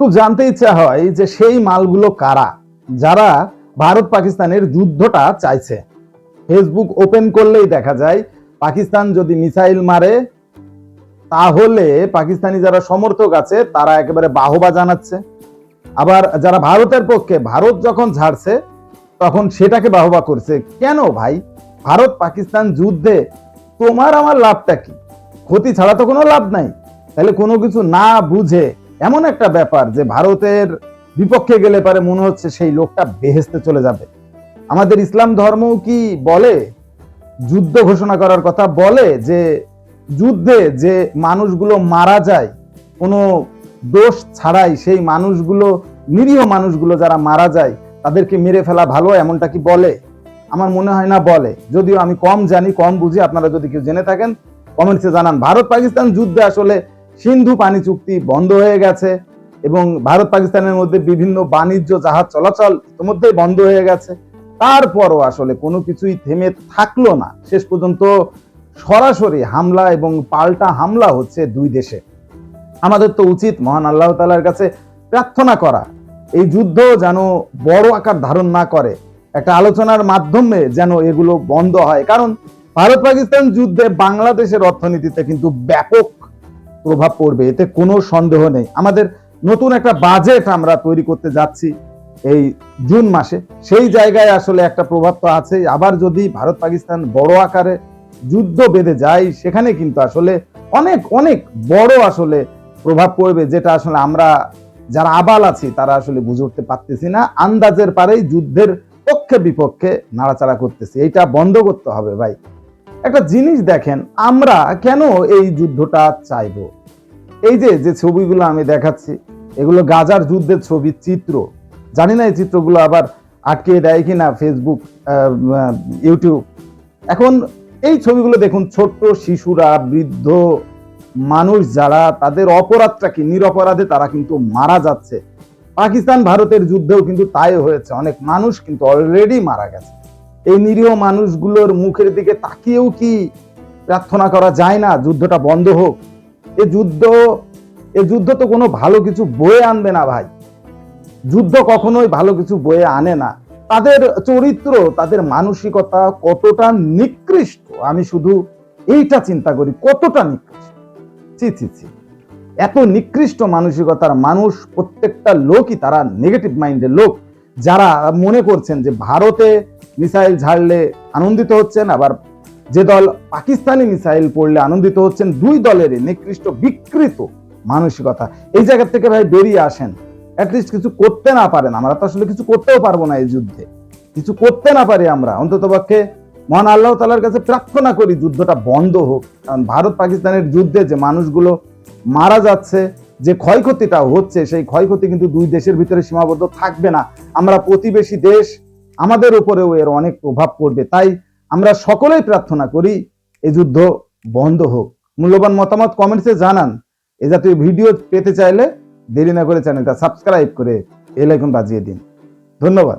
খুব জানতে ইচ্ছা হয় যে সেই মালগুলো কারা, যারা ভারত পাকিস্তানের যুদ্ধটা চাইছে। ফেসবুক ওপেন করলেই দেখা যায়, পাকিস্তান যদি মিসাইল মারে, তাহলে পাকিস্তানি যারা সমর্থক আছে, তারা একেবারে বাহবা জানাচ্ছে। আবার যারা ভারতের পক্ষে, ভারত যখন ঝাড়ছে, তখন সেটাকে বাহবা করছে। কেন ভাই? ভারত পাকিস্তান যুদ্ধে তোমার আমার লাভটা কি? ক্ষতি ছাড়া তো কোনো লাভ নাই। তাহলে কোনো কিছু না বুঝে এমন একটা ব্যাপার যে ভারতের বিপক্ষে গেলে পারে মনে হচ্ছে সেই লোকটা বেহেস্তে চলে যাবে। আমাদের ইসলাম ধর্ম কি বলে? যুদ্ধ ঘোষণা করার কথা বলে যে যুদ্ধে যে মানুষগুলো মারা যায়, কোনো দোষ ছাড়াই সেই মানুষগুলো, নিরীহ মানুষগুলো যারা মারা যায়, তাদেরকে মেরে ফেলা ভালো এমনটা কি বলে? আমার মনে হয় না বলে। যদিও আমি কম জানি, কম বুঝি, আপনারা যদি কেউ জেনে থাকেন, কমেন্টসে জানান। ভারত পাকিস্তান যুদ্ধে আসলে সিন্ধু পানি চুক্তি বন্ধ হয়ে গেছে এবং ভারত পাকিস্তানের মধ্যে বিভিন্ন বাণিজ্য জাহাজ চলাচল ইতিমধ্যে বন্ধ হয়ে গেছে। তারপরও আসলে কোনো কিছুই থেমে থাকল না। শেষ পর্যন্ত সরাসরি হামলা এবং পাল্টা হামলা হচ্ছে দুই দেশে। আমাদের তো উচিত মহান আল্লাহ তালার কাছে প্রার্থনা করা। এই যুদ্ধ যেন বড় আকার ধারণ না করে। একটা আলোচনার মাধ্যমে যেন এগুলো বন্ধ হয়। কারণ ভারত পাকিস্তান যুদ্ধে বাংলাদেশের অর্থনীতিতে কিন্তু ব্যাপক প্রভাব পড়বে, এতে কোনো সন্দেহ নেই। আমাদের নতুন একটা বাজেট আমরা তৈরি করতে যাচ্ছি এই জুন মাসে। সেই জায়গায় আসলে একটা প্রভাব তো আছে আবার যদি ভারত পাকিস্তান বড় আকারে যুদ্ধ বেঁধে যায়, সেখানে কিন্তু আসলে অনেক অনেক বড় আসলে প্রভাব পড়বে, যেটা আসলে আমরা যারা আবাল আছি, তারা আসলে বুঝে উঠতে পারতেছি না। আন্দাজের পারেই যুদ্ধের পক্ষে বিপক্ষে নাড়াচাড়া করতেছি। এইটা বন্ধ করতে হবে ভাই। একটা জিনিস দেখেন, আমরা কেন এই যুদ্ধটা চাইব? এই যে যে ছবিগুলো আমি দেখাচ্ছি, এগুলো গাজার যুদ্ধের ছবি, চিত্র। জানি না এই চিত্রগুলো আবার আটকে দেয় কি না ফেসবুক ইউটিউব এখন এই ছবিগুলো দেখুন, ছোট্ট শিশুরা, বৃদ্ধ মানুষ যারা, তাদের অপরাধটা কি? নিরপরাধে তারা কিন্তু মারা যাচ্ছে। পাকিস্তান ভারতের যুদ্ধেও কিন্তু তাই হয়েছে। অনেক মানুষ কিন্তু অলরেডি মারা গেছে। এই নিরীহ মানুষগুলোর মুখের দিকে তাকিয়েও কি প্রার্থনা করা যায় না? যুদ্ধটা বন্ধ হোক। এ যুদ্ধ এ যুদ্ধ তো কোনো ভালো কিছু বয়ে আনবে না ভাই। যুদ্ধ কখনোই ভালো কিছু বয়ে আনে না। তাদের চরিত্র, তাদের মানসিকতা কতটা নিকৃষ্ট? আমি শুধু এইটা চিন্তা করি, কতটা নিকৃষ্ট? ছি ছি ছি। এত নিকৃষ্ট মানসিকতার মানুষ প্রত্যেকটা লোকই, তারা নেগেটিভ মাইন্ডের লোক। যারা মনে করছেন যে ভারতে মিসাইল ঝাড়লে আনন্দিত হচ্ছেন, আবার যে দল পাকিস্তানি মিসাইল পড়লে আনন্দিত হচ্ছেন, দুই দলেরই নিকৃষ্ট, বিকৃত মানসিকতা। এই জায়গা থেকে ভাই বেরিয়ে আসেন। অ্যাটলিস্ট কিছু করতে না পারেন। আমরা তো আসলে কিছু করতেও পারব না এই যুদ্ধে। কিছু করতে না পারি আমরা। অন্তত পক্ষে মহান আল্লাহ তালার কাছে প্রার্থনা করি যুদ্ধটা বন্ধ হোক। কারণ ভারত পাকিস্তানের যুদ্ধে যে মানুষগুলো মারা যাচ্ছে, যে ক্ষয়ক্ষতিটা হচ্ছে, সেই ক্ষয়ক্ষতি কিন্তু দুই দেশের ভিতরে সীমাবদ্ধ থাকবে না। আমরা প্রতিবেশী দেশ আমাদের উপরেও এর অনেক প্রভাব পড়বে। তাই আমরা সকলেই প্রার্থনা করি এ যুদ্ধ বন্ধ হোক। মূল্যবান মতামত কমেন্টসে জানান। এ জাতীয় ভিডিও পেতে চাইলে দেরি না করে চ্যানেলটা সাবস্ক্রাইব করে এলাইকন বাজিয়ে দিন। ধন্যবাদ।